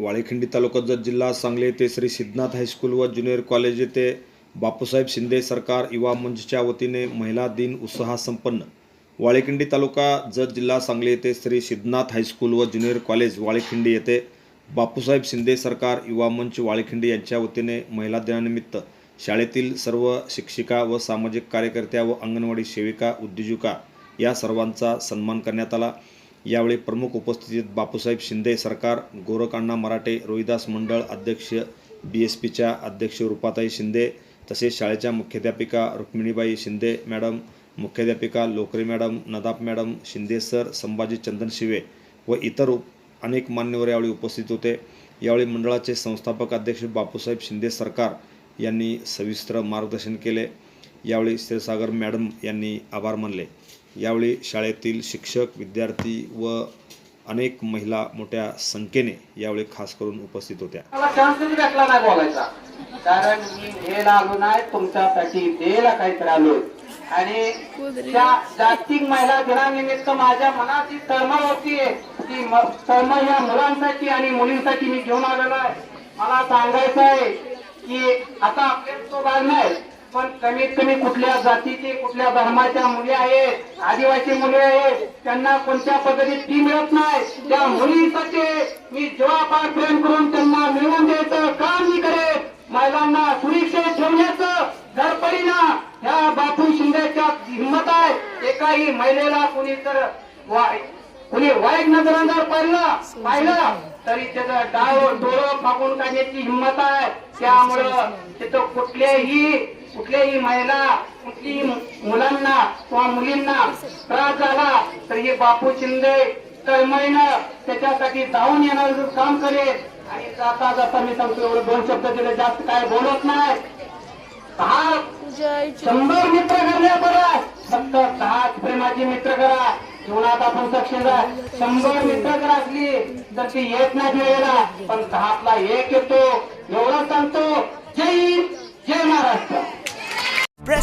वाळेखिंडी तालुका जत जिल्हा सांगली येथे श्री सिद्धनाथ हायस्कूल व ज्युनियर कॉलेज येथे बापूसाहेब शिंदे सरकार युवा मंचच्या वतीने महिला दिन उत्साहात संपन्न. वाळेखिंडी तालुका जत जिल्हा सांगली येथे श्री सिद्धनाथ हायस्कूल व ज्युनियर कॉलेज वाळेखिंडी येथे बापूसाहेब शिंदे सरकार युवा मंच वाळेखिंडी यांच्या वतीने महिला दिनानिमित्त शाळेतील सर्व शिक्षिका व सामाजिक कार्यकर्त्या व अंगणवाडी सेविका उद्योजिका या सर्वांचा सन्मान करण्यात आला. यावेळी प्रमुख उपस्थितीत बापूसाहेब शिंदे सरकार गोरकांना मराठे रोहिदास मंडळ अध्यक्ष बी एस पीच्या अध्यक्ष रूपाताई शिंदे तसेच शाळेच्या मुख्याध्यापिका रुक्मिणीबाई शिंदे मॅडम मुख्याध्यापिका Lokre madam Nadap madam Shinde sir Sambhaji Chandan Shive व इतर उप अनेक मान्यवर यावेळी उपस्थित होते. यावेळी मंडळाचे संस्थापक अध्यक्ष बापूसाहेब शिंदे सरकार यांनी सविस्तर मार्गदर्शन केले. यावेळी क्षीरसागर मॅडम यांनी आभार मानले. यावेळी शाळेतील शिक्षक विद्यार्थी व अनेक महिला मोठ्या संख्येने यावेळी खास करून उपस्थित होत्या. कारण मी द्यायला आलो नाही तुमच्यासाठी द्यायला काहीतरी आलो. आणि त्या जागतिक महिला दिनानिमित्त माझ्या मनात जी तळमळ होती ती तळमळ या मुलांसाठी आणि मुलींसाठी मी घेऊन आलेलो आहे. मला सांगायचं आहे की आता आपल्यात तो भाग नाही पण कमीत कमी कुठल्या जातीचे कुठल्या धर्माच्या मुली आहेत आदिवासी मुली आहेत त्यांना कोणत्या पद्धतीत फी मिळत नाही त्या मुलीसाठी मी जीवापार प्रेम करून त्यांना मिळवून द्यायचं काम मी करे महिलांना सुरक्षित ठेवण्याचं धडपडीनं ह्या बापू शिंदेच्या हिंमत आहे एकाही महिलेला कुणी तर कुणी वाईट नजरानं जर पाहिलं पाहिलं तरी त्याचं डाव डोळं फाकून काढण्याची हिंमत आहे. त्यामुळं तिथं कुठल्याही कुठल्याही महिला कुठलीही मुलांना किंवा मुलींना त्रास झाला तर हे बापू शिंदे तळमळीनं त्याच्यासाठी जाऊन येणार काम करेल. आणि जाता जाता मी सांगतो एवढं दोन शब्द दिले जास्त काय बोलत नाही. दहा शंभर मित्र करण्या बरं फक्त दहाच प्रेमाची मित्र करा. जीवनात आपण सक्षम आहे शंभर मित्र जर असली तर ती येत नाही वेळेला पण दहातला एक येतो. एवढं सांगतो.